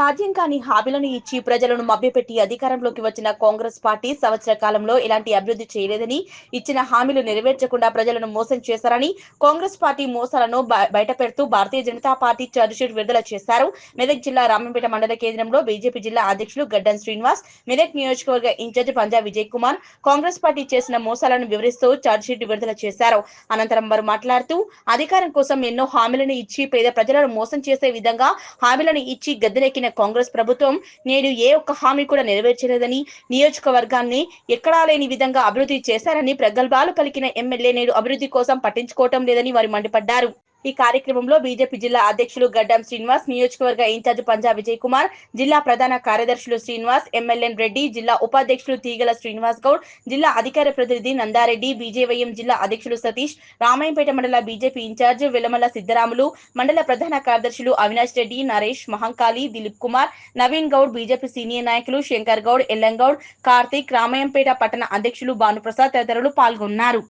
సాధ్యం కాని హామీలను ఇచ్చి ప్రజలను మభ్యపెట్టి అధికారంలోకి వచ్చిన కాంగ్రెస్ పార్టీ సంవత్సర కాలంలో ఎలాంటి అభివృద్ధి చేయలేదని ఇచ్చిన హామీలు నెరవేర్చకుండా ప్రజలను మోసం చేశారని కాంగ్రెస్ పార్టీ మోసాలను బ- బయటపెడుతూ భారతీయ జనతా పార్టీ చార్జ్షీట్ విడుదల చేశారు. మెదక్ జిల్లా రామంపేట మండల కేంద్రంలో బీజేపీ జిల్లా అధ్యక్షులు గడ్డన్ శ్రీనివాస్ మెదక్ నియోజకవర్గ in charge Panja Vijay Kumar Congress party చేసిన మోసాలను వివరిస్తూ చార్జ్షీట్ విడుదల చేశారు. అనంతరం వారు మాట్లాడుతూ అధికారం కోసం ఎన్నో హామీలను ఇచ్చి పేద ప్రజలను మోసం చేసే విధంగా హామీలను ఇచ్చి గద్దెనెక్కిన కాంగ్రెస్ ప్రభుత్వం నేడు ఏ ఒక్క హామీ కూడా నెరవేర్చలేదని నియోజకవర్గాన్ని ఎక్కడా లేని విధంగా అభివృద్ధి చేశారని ప్రగల్భాలు పలికిన ఎమ్మెల్యే నేడు అభివృద్ధి కోసం పట్టించుకోవటం లేదని వారు మండిపడ్డారు. ఈ కార్యక్రమంలో బీజేపీ జిల్లా అధ్యక్షులు గడ్డం శ్రీనివాస్ నియోజకవర్గ ఇన్ఛార్జ్ పంజాబ్ విజయ్ కుమార్ జిల్లా ప్రధాన కార్యదర్శులు శ్రీనివాస్ ఎమ్మెల్యే రెడ్డి జిల్లా ఉపాధ్యక్షులు తీగల శ్రీనివాస్ గౌడ్ జిల్లా అధికార ప్రతినిధి నందారెడ్డి బీజేవైఎం జిల్లా అధ్యక్షులు సతీష్ రామాయంపేట మండల బీజేపీ ఇన్ఛార్జ్ విలమల సిద్ధరాములు మండల ప్రధాన కార్యదర్శులు అవినాష్ రెడ్డి నరేష్ మహంకాళి దిలీప్ కుమార్ నవీన్ గౌడ్ బీజేపీ సీనియర్ నాయకులు శంకర్ గౌడ్ ఎల్లంగౌడ్ కార్తీక్ రామాయంపేట పట్టణ అధ్యక్షులు భానుప్రసాద్ తదితరులు పాల్గొన్నారు.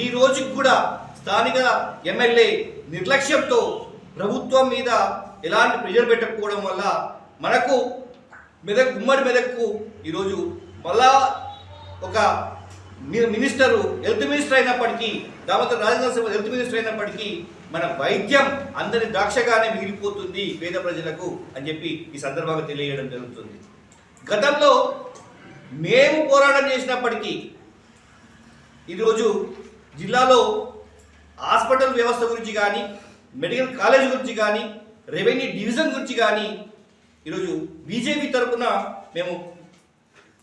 ఈ రోజుకి కూడా స్థానిక ఎమ్మెల్యే నిర్లక్ష్యంతో ప్రభుత్వం మీద ఎలాంటి ప్రెజర్ పెట్టకపోవడం వల్ల మనకు మెదక్ ఉమ్మడి మెదక్కు ఈరోజు మళ్ళా ఒక మినిస్టరు హెల్త్ మినిస్టర్ అయినప్పటికీ దామోదర్ రాజనరసింహ హెల్త్ మినిస్టర్ అయినప్పటికీ మన వైద్యం అందరి ద్రాక్షగానే మిగిలిపోతుంది పేద ప్రజలకు అని చెప్పి ఈ సందర్భంగా తెలియజేయడం జరుగుతుంది. గతంలో మేము పోరాటం చేసినప్పటికీ ఈరోజు జిల్లాలో హాస్పిటల్ వ్యవస్థ గురించి కానీ మెడికల్ కాలేజ్ గురించి కానీ రెవెన్యూ డివిజన్ గురించి కానీ ఈరోజు బీజేపీ తరఫున మేము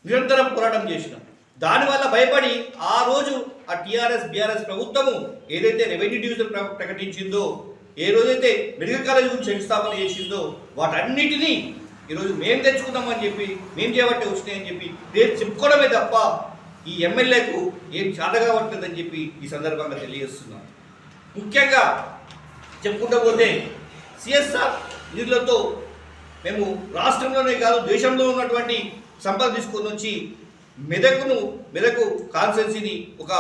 నిరంతరం పోరాటం చేసినాం. దానివల్ల భయపడి ఆ రోజు ఆ టీఆర్ఎస్ బీఆర్ఎస్ ప్రభుత్వము ఏదైతే రెవెన్యూ డివిజన్ ప్రకటించిందో ఏ రోజైతే మెడికల్ కాలేజ్ గురించి శంకుస్థాపన చేసిందో వాటన్నిటినీ ఈరోజు మేము తెచ్చుకుందామని చెప్పి మేము చేయబట్టే వచ్చినాయని చెప్పి నేను చెప్పుకోవడమే తప్ప ఈ ఎమ్మెల్యేకు ఏం చాదగా ఉంటుందని చెప్పి ఈ సందర్భంగా తెలియజేస్తున్నాం. ముఖ్యంగా చెప్పుకుంటూ పోతే సిఎస్ఆర్ నిధులతో మేము రాష్ట్రంలోనే కాదు దేశంలో ఉన్నటువంటి సంపద తీసుకొని వచ్చి మెదకును మెదకు కాన్సెన్సీని ఒక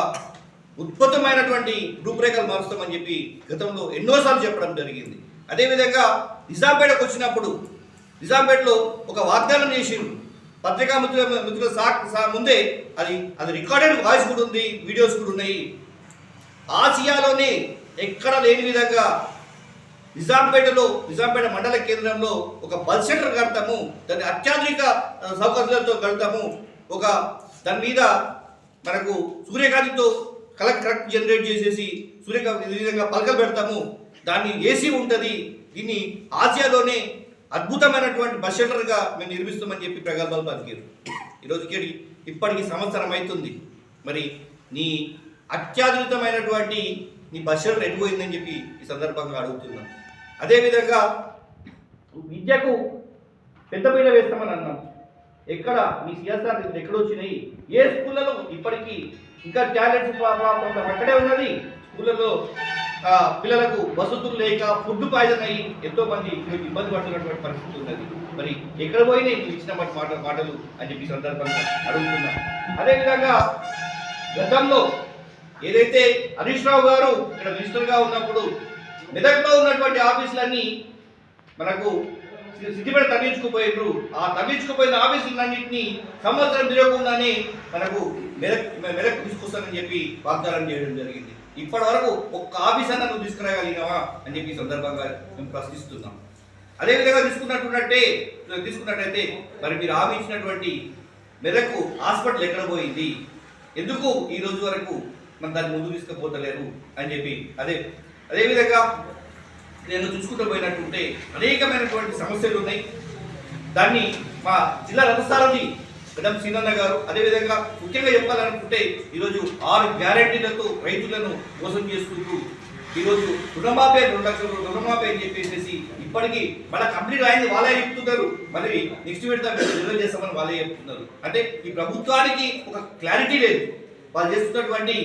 ఉత్పత్తమైనటువంటి రూపురేఖలు మారుస్తామని చెప్పి గతంలో ఎన్నోసార్లు చెప్పడం జరిగింది. అదేవిధంగా నిజాంపేటకు వచ్చినప్పుడు నిజాంపేటలో ఒక వాగ్దానం చేసిండు పత్రికా మిత్రుల మిత్రుల సా ముందే అది అది రికార్డెడ్ వాయిస్ కూడా ఉంది వీడియోస్ కూడా ఉన్నాయి. ఆసియాలోనే ఎక్కడ లేని విధంగా నిజాంపేటలో నిజాంపేట మండల కేంద్రంలో ఒక బస్ సెంటర్ కడతాము దాన్ని అత్యాధునిక సౌకర్యాలతో కడతాము. ఒక దాని మీద మనకు సూర్యకాంతితో కలెక్ట్ కరెక్ట్ జనరేట్ చేసేసి సూర్యకాంతి విధంగా పలకలు పెడతాము. దాన్ని ఏసీ ఉంటుంది. దీన్ని ఆసియాలోనే అద్భుతమైనటువంటి బస్ షెల్టర్గా మేము నిర్మిస్తామని చెప్పి ప్రగల్భాలు పలికారు. ఈరోజుకి ఇప్పటికి సంవత్సరం అవుతుంది మరి నీ అత్యాధునితమైనటువంటి నీ బస్ షెల్టర్ ఎటుపోయిందని చెప్పి ఈ సందర్భంగా అడుగుతున్నాం. అదేవిధంగా విద్యకు పెద్దపీట వేస్తామని అన్నాం. ఎక్కడ? మీ సిఎస్ఆర్ నిధులు ఎక్కడ వచ్చినాయి? ఏ స్కూళ్ళలో? ఇప్పటికీ ఇంకా టాలెంట్స్ ప్రాబ్లం అక్కడే ఉన్నది. స్కూళ్ళలో పిల్లలకు వసతులు లేక ఫుడ్ పాయిజన్ అయ్యి ఎంతో మంది ఇబ్బంది పడుతున్నటువంటి పరిస్థితి ఉన్నది. మరి ఎక్కడ పోయినా ఇప్పుడు ఇచ్చిన మాట మాటలు అని చెప్పి సందర్భంగా అడుగుతున్నా. అదేవిధంగా గతంలో ఏదైతే హరీష్ రావు గారు ఇక్కడ మినిస్టర్గా ఉన్నప్పుడు మెదక్లో ఉన్నటువంటి ఆఫీసులన్నీ మనకు సిద్ధిపేట సిద్దిపేట ఆ తరలించుకుపోయిన ఆఫీసులన్నింటినీ సంవత్సరం తిరగకుండానే మనకు మెదక్ మెదక్ తీసుకొస్తానని చెప్పి వాగ్దానం చేయడం జరిగింది. ఇప్పటి వరకు ఒక్క ఆఫీస్ అన్న నువ్వు తీసుకురాగలిగినావా అని చెప్పి సందర్భంగా మేము ప్రశ్నిస్తున్నాం. అదేవిధంగా తీసుకున్నట్టున్నట్టే తీసుకున్నట్టయితే మరి మీరు హామీ మెదకు హాస్పిటల్ ఎక్కడ పోయింది? ఎందుకు ఈ రోజు వరకు మనం దాన్ని ముందు తీసుకుపోతలేరు అని చెప్పి. అదే అదేవిధంగా నేను చూసుకుంటూ పోయినట్టుంటే అనేకమైనటువంటి సమస్యలు ఉన్నాయి దాన్ని మా జిల్లా రథసారథి గడం సీనన్న గారు. అదేవిధంగా ముఖ్యంగా చెప్పాలనుకుంటే ఈరోజు ఆరు గ్యారెంటీలతో రైతులను మోసం చేస్తుంటూ ఈరోజు రుణమాఫీ రెండు లక్షల రుణమాఫీ అని చెప్పేసి ఇప్పటికీ మళ్ళీ కంప్లీట్ అయింది వాళ్ళే చెప్తున్నారు. మళ్ళీ నెక్స్ట్ విడత రిజర్వ్ చేస్తామని వాళ్ళే చెప్తున్నారు. అంటే ఈ ప్రభుత్వానికి ఒక క్లారిటీ లేదు. వాళ్ళు చేస్తున్నటువంటి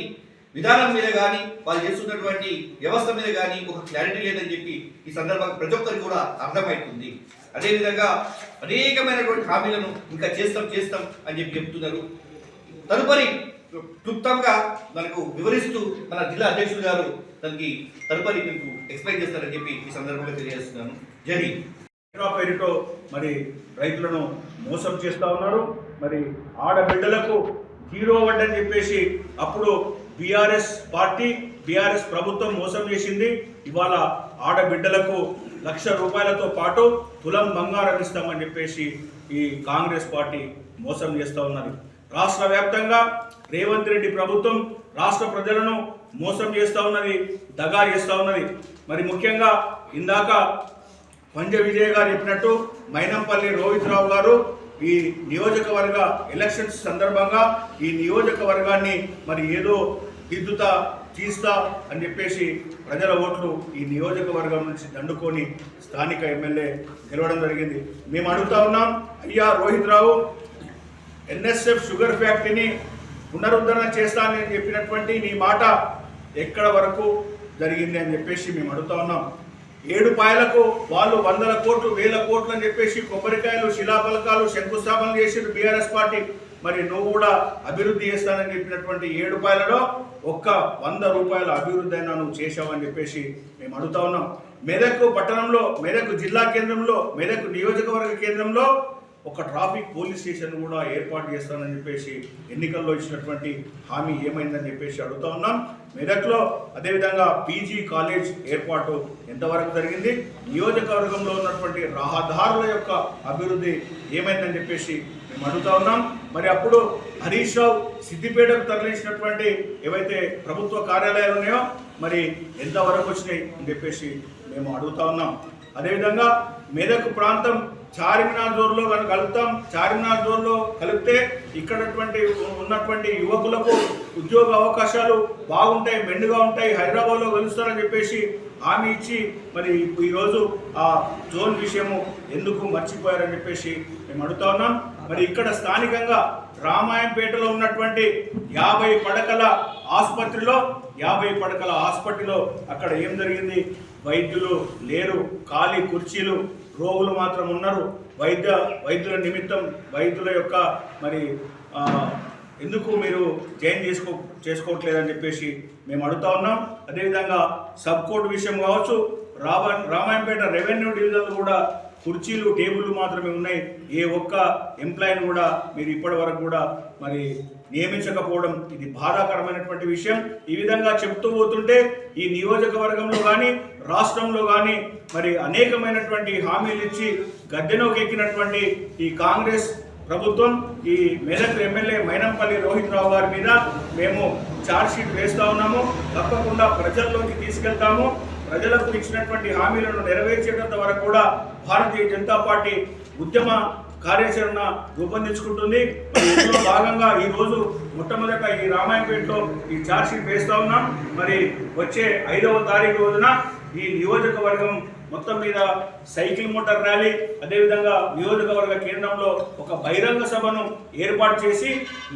విధానం మీద కానీ వాళ్ళు చేస్తున్నటువంటి వ్యవస్థ మీద కానీ ఒక క్లారిటీ లేదని చెప్పి ఈ సందర్భంగా ప్రతి ఒక్కరికి కూడా అర్థమవుతుంది అదేవిధంగా అనేకమైనటువంటి హామీలను ఇంకా చేస్తాం చేస్తాం అని చెప్పి చెప్తున్నారు. తదుపరి క్లుప్తంగా మనకు వివరిస్తూ మన జిల్లా అధ్యక్షులు గారు దానికి తదుపరి మీకు ఎక్స్ప్లెయిన్ చేస్తారని చెప్పి ఈ సందర్భంగా తెలియజేస్తున్నాను. జరి పేరుతో మరి రైతులను మోసం చేస్తూ ఉన్నారు. మరి ఆడబిడ్డలకు జీరో వడ్డని చెప్పేసి అప్పుడు బీఆర్ఎస్ పార్టీ బీఆర్ఎస్ ప్రభుత్వం మోసం చేసింది. ఇవాళ ఆడబిడ్డలకు లక్ష రూపాయలతో పాటు తులం బంగారం ఇస్తామని చెప్పేసి ఈ కాంగ్రెస్ పార్టీ మోసం చేస్తూ ఉన్నది. రాష్ట్ర వ్యాప్తంగా రేవంత్ రెడ్డి ప్రభుత్వం రాష్ట్ర ప్రజలను మోసం చేస్తూ ఉన్నది దగా చేస్తూ ఉన్నది. మరి ముఖ్యంగా ఇందాక పంజ విజయ్ గారు చెప్పినట్టు మైనంపల్లి రోహిత్ రావు గారు ఈ నియోజకవర్గ ఎలక్షన్స్ సందర్భంగా ఈ నియోజకవర్గాన్ని మరి ఏదో దిద్దుతా తీస్తా అని చెప్పేసి ప్రజల ఓట్లు ఈ నియోజకవర్గం నుంచి దండుకొని స్థానిక ఎమ్మెల్యే గెలవడం జరిగింది. మేము అడుగుతా ఉన్నాం అయ్యా రోహిత్ రావు ఎన్ఎస్ఎఫ్ షుగర్ ఫ్యాక్టరీని పునరుద్ధరణ చేస్తానని చెప్పినటువంటి నీ మాట ఎక్కడ వరకు జరిగింది అని చెప్పేసి మేము అడుగుతా ఉన్నాం. ఏడు పాయలకు వాళ్ళు వందల కోట్లు వేల కోట్లు అని చెప్పేసి కొబ్బరికాయలు శిలాఫలకాలు శంకుస్థాపనలు చేసిండు బీఆర్ఎస్ పార్టీ. మరి నువ్వు కూడా అభివృద్ధి చేస్తానని చెప్పినటువంటి ఏడు రూపాయలలో ఒక్క వంద రూపాయల అభివృద్ధి అయినా నువ్వు చేశావని చెప్పేసి మేము అడుగుతా ఉన్నాం. మెదక్ పట్టణంలో మెదక్ జిల్లా కేంద్రంలో మెదక్ నియోజకవర్గ కేంద్రంలో ఒక ట్రాఫిక్ పోలీస్ స్టేషన్ కూడా ఏర్పాటు చేస్తానని చెప్పేసి ఎన్నికల్లో ఇచ్చినటువంటి హామీ ఏమైందని చెప్పేసి అడుగుతా ఉన్నాం. మెదక్లో అదేవిధంగా పీజీ కాలేజ్ ఏర్పాటు ఎంతవరకు జరిగింది? నియోజకవర్గంలో ఉన్నటువంటి రహదారుల యొక్క అభివృద్ధి ఏమైందని చెప్పేసి మేము అడుగుతా ఉన్నాం. మరి అప్పుడు హరీష్ రావు సిద్దిపేటకు తరలించినటువంటి ఏవైతే ప్రభుత్వ కార్యాలయాలు ఉన్నాయో మరి ఎంతవరకు వచ్చినాయి అని చెప్పేసి మేము అడుగుతా ఉన్నాం. అదేవిధంగా మెదక్ ప్రాంతం చార్మినార్ జోన్లో కనుక కలుపుతాం చార్మినార్ జోన్లో కలిపితే ఇక్కడటువంటి ఉన్నటువంటి యువకులకు ఉద్యోగ అవకాశాలు బాగుంటాయి మెండుగా ఉంటాయి హైదరాబాద్లో కలుస్తారని చెప్పేసి హామీ ఇచ్చి మరి ఈరోజు ఆ జోన్ విషయము ఎందుకు మర్చిపోయారని చెప్పేసి మేము అడుగుతా ఉన్నాం. మరి ఇక్కడ స్థానికంగా రామాయంపేటలో ఉన్నటువంటి యాభై పడకల ఆసుపత్రిలో యాభై పడకల హాస్పిటల్లో అక్కడ ఏం జరిగింది? వైద్యులు లేరు ఖాళీ కుర్చీలు రోగులు మాత్రం ఉన్నారు. వైద్య వైద్యుల నిమిత్తం వైద్యుల యొక్క మరి ఎందుకు మీరు జాయిన్ చేసుకో చేసుకోవట్లేదని చెప్పేసి మేము అడుగుతా ఉన్నాం. అదేవిధంగా సబ్ కోర్టు విషయం కావచ్చు రామ రామాయంపేట రెవెన్యూ డివిజన్లు కూడా కుర్చీలు టేబుల్లు మాత్రమే ఉన్నాయి. ఏ ఒక్క ఎంప్లాయీని కూడా మీరు ఇప్పటి వరకు కూడా మరి నియమించకపోవడం ఇది బాధాకరమైనటువంటి విషయం. ఈ విధంగా చెప్తూ పోతుంటే ఈ నియోజకవర్గంలో కానీ రాష్ట్రంలో కానీ మరి అనేకమైనటువంటి హామీలు ఇచ్చి గద్దెనోకి ఎక్కినటువంటి ఈ కాంగ్రెస్ ప్రభుత్వం ఈ మెదక్ ఎమ్మెల్యే మైనంపల్లి రోహిత్ రావు గారి మీద మేము ఛార్జ్షీట్ వేస్తూ ఉన్నాము. తప్పకుండా ప్రజల్లోకి తీసుకెళ్తాము. ప్రజలకు ఇచ్చినటువంటి హామీలను నెరవేర్చేటంత వరకు కూడా భారతీయ జనతా పార్టీ ఉద్యమ కార్యాచరణ రూపొందించుకుంటుంది. మరి ఇందులో భాగంగా ఈరోజు మొట్టమొదట ఈ రామాయణపేటలో ఈ ఛార్జ్షీట్ వేస్తూ ఉన్నాం. మరి వచ్చే ఐదవ తారీఖు రోజున ఈ నియోజకవర్గం మొత్తం మీద సైకిల్ మోటార్ ర్యాలీ అదేవిధంగా నియోజకవర్గ కేంద్రంలో ఒక బహిరంగ సభను ఏర్పాటు చేసి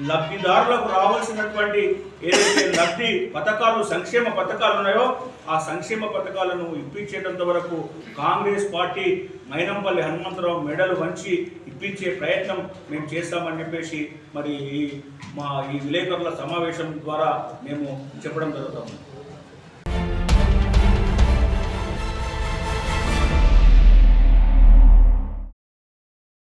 లబ్ధిదారులకు రావాల్సినటువంటి ఏదైతే లబ్ధి పథకాలు సంక్షేమ పథకాలు ఉన్నాయో ఆ సంక్షేమ పథకాలను ఇప్పించేటంత వరకు కాంగ్రెస్ పార్టీ మైనంపల్లి హనుమంతరావు మెడలు వంచి ఇప్పించే ప్రయత్నం మేము చేస్తామని చెప్పేసి మరి ఈ మా ఈ విలేకరుల సమావేశం ద్వారా మేము చెప్పడం జరుగుతుంది.